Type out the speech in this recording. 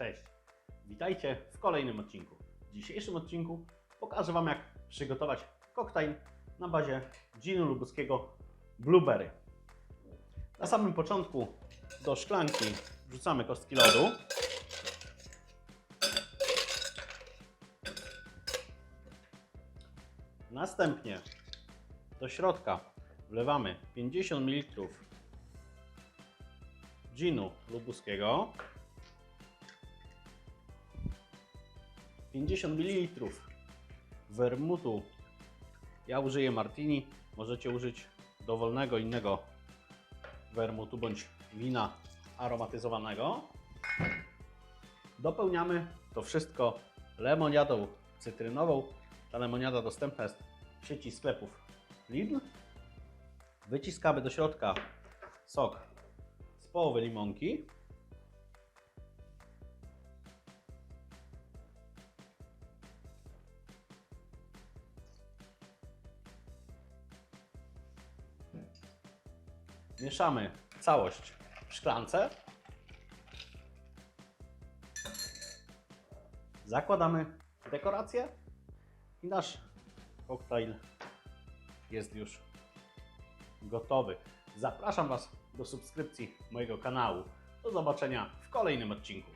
Cześć, witajcie w kolejnym odcinku. W dzisiejszym odcinku pokażę Wam, jak przygotować koktajl na bazie ginu lubuskiego Blueberry. Na samym początku do szklanki wrzucamy kostki lodu. Następnie do środka wlewamy 50 ml ginu lubuskiego, 50 ml wermutu. Ja użyję martini, możecie użyć dowolnego innego wermutu bądź wina aromatyzowanego. Dopełniamy to wszystko lemoniadą cytrynową. Ta lemoniada dostępna jest w sieci sklepów Lidl. Wyciskamy do środka sok z połowy limonki. Mieszamy całość w szklance. Zakładamy dekorację i nasz koktajl jest już gotowy. Zapraszam Was do subskrypcji mojego kanału. Do zobaczenia w kolejnym odcinku.